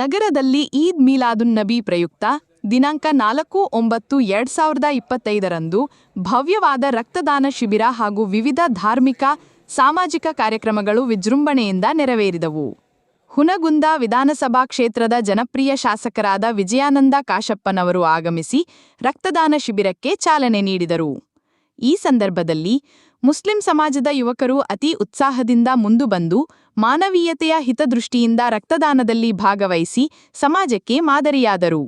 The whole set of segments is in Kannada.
ನಗರದಲ್ಲಿ ಈದ್ ಮಿಲಾದುನ್ ನಬಿ ಪ್ರಯುಕ್ತ ದಿನಾಂಕ ನಾಲ್ಕು ಒಂಬತ್ತು ಎರಡ್ ಸಾವಿರದ ಇಪ್ಪತ್ತೈದರಂದು ಭವ್ಯವಾದ ರಕ್ತದಾನ ಶಿಬಿರ ಹಾಗೂ ವಿವಿಧ ಧಾರ್ಮಿಕ, ಸಾಮಾಜಿಕ ಕಾರ್ಯಕ್ರಮಗಳು ವಿಜೃಂಭಣೆಯಿಂದ ನೆರವೇರಿದವು. ಹುನಗುಂದ ವಿಧಾನಸಭಾ ಕ್ಷೇತ್ರದ ಜನಪ್ರಿಯ ಶಾಸಕರಾದ ವಿಜಯಾನಂದ ಕಾಶಪ್ಪನವರು ಆಗಮಿಸಿ ರಕ್ತದಾನ ಶಿಬಿರಕ್ಕೆ ಚಾಲನೆ ನೀಡಿದರು. ಈ ಸಂದರ್ಭದಲ್ಲಿ ಮುಸ್ಲಿಂ ಸಮಾಜದ ಯುವಕರು ಅತಿ ಉತ್ಸಾಹದಿಂದ ಮುಂದು ಬಂದು ಮಾನವೀಯತೆಯ ಹಿತದೃಷ್ಟಿಯಿಂದ ರಕ್ತದಾನದಲ್ಲಿ ಭಾಗವಹಿಸಿ ಸಮಾಜಕ್ಕೆ ಮಾದರಿಯಾದರು.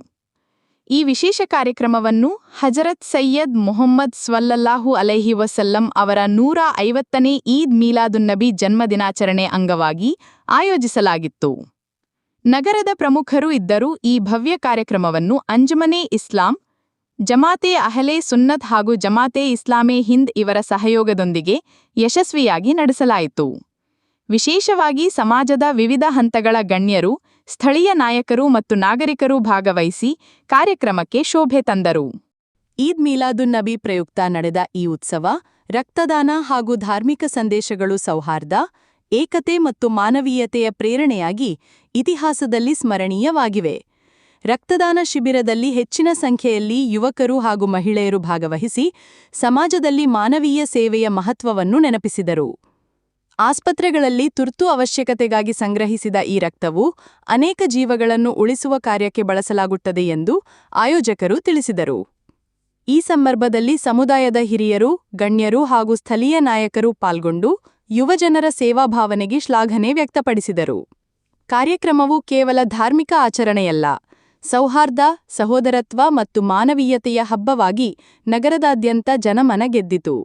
ಈ ವಿಶೇಷ ಕಾರ್ಯಕ್ರಮವನ್ನು ಹಜರತ್ ಸೈಯದ್ ಮೊಹಮ್ಮದ್ ಸ್ವಲ್ಲಲ್ಲಾಹು ಅಲೈಹಿ ವಸಲ್ಲಂ ಅವರ ನೂರ ಐವತ್ತನೇ ಈದ್ ಮೀಲಾದುನ್ನಬಿ ಜನ್ಮದಿನಾಚರಣೆ ಅಂಗವಾಗಿ ಆಯೋಜಿಸಲಾಗಿತ್ತು. ನಗರದ ಪ್ರಮುಖರು ಇದ್ದರೂ ಈ ಭವ್ಯ ಕಾರ್ಯಕ್ರಮವನ್ನು ಅಂಜುಮನೆ ಇಸ್ಲಾಂ ಜಮಾತೆ ಅಹಲೆ ಸುನ್ನತ್ ಹಾಗೂ ಜಮಾತೆ ಇಸ್ಲಾಮೇ ಹಿಂದ್ ಇವರ ಸಹಯೋಗದೊಂದಿಗೆ ಯಶಸ್ವಿಯಾಗಿ ನಡೆಸಲಾಯಿತು. ವಿಶೇಷವಾಗಿ ಸಮಾಜದ ವಿವಿಧ ಹಂತಗಳ ಗಣ್ಯರು, ಸ್ಥಳೀಯ ನಾಯಕರು ಮತ್ತು ನಾಗರಿಕರು ಭಾಗವಹಿಸಿ ಕಾರ್ಯಕ್ರಮಕ್ಕೆ ಶೋಭೆ ತಂದರು. ಈದ್ ಮೀಲಾದುನ್ ನಬಿ ಪ್ರಯುಕ್ತ ನಡೆದ ಈ ಉತ್ಸವ ರಕ್ತದಾನ ಹಾಗೂ ಧಾರ್ಮಿಕ ಸಂದೇಶಗಳು ಸೌಹಾರ್ದ, ಏಕತೆ ಮತ್ತು ಮಾನವೀಯತೆಯ ಪ್ರೇರಣೆಯಾಗಿ ಇತಿಹಾಸದಲ್ಲಿ ಸ್ಮರಣೀಯವಾಗಿವೆ. ರಕ್ತದಾನ ಶಿಬಿರದಲ್ಲಿ ಹೆಚ್ಚಿನ ಸಂಖ್ಯೆಯಲ್ಲಿ ಯುವಕರು ಹಾಗೂ ಮಹಿಳೆಯರು ಭಾಗವಹಿಸಿ ಸಮಾಜದಲ್ಲಿ ಮಾನವೀಯ ಸೇವೆಯ ಮಹತ್ವವನ್ನು ನೆನಪಿಸಿದರು. ಆಸ್ಪತ್ರೆಗಳಲ್ಲಿ ತುರ್ತು ಅವಶ್ಯಕತೆಗಾಗಿ ಸಂಗ್ರಹಿಸಿದ ಈ ರಕ್ತವು ಅನೇಕ ಜೀವಗಳನ್ನು ಉಳಿಸುವ ಕಾರ್ಯಕ್ಕೆ ಬಳಸಲಾಗುತ್ತದೆ ಎಂದು ಆಯೋಜಕರು ತಿಳಿಸಿದರು. ಈ ಸಂದರ್ಭದಲ್ಲಿ ಸಮುದಾಯದ ಹಿರಿಯರು, ಗಣ್ಯರು ಹಾಗೂ ಸ್ಥಳೀಯ ನಾಯಕರು ಪಾಲ್ಗೊಂಡು ಯುವಜನರ ಸೇವಾಭಾವನೆಗೆ ಶ್ಲಾಘನೆ ವ್ಯಕ್ತಪಡಿಸಿದರು. ಕಾರ್ಯಕ್ರಮವು ಕೇವಲ ಧಾರ್ಮಿಕ ಆಚರಣೆಯಲ್ಲ ಸೌಹಾರ್ದ ಸಹೋದರತ್ವ ಮತ್ತು ಮಾನವೀಯತೆಯ ಹಬ್ಬವಾಗಿ ನಗರದಾದ್ಯಂತ ಜನಮನ ಗೆದ್ದಿತು.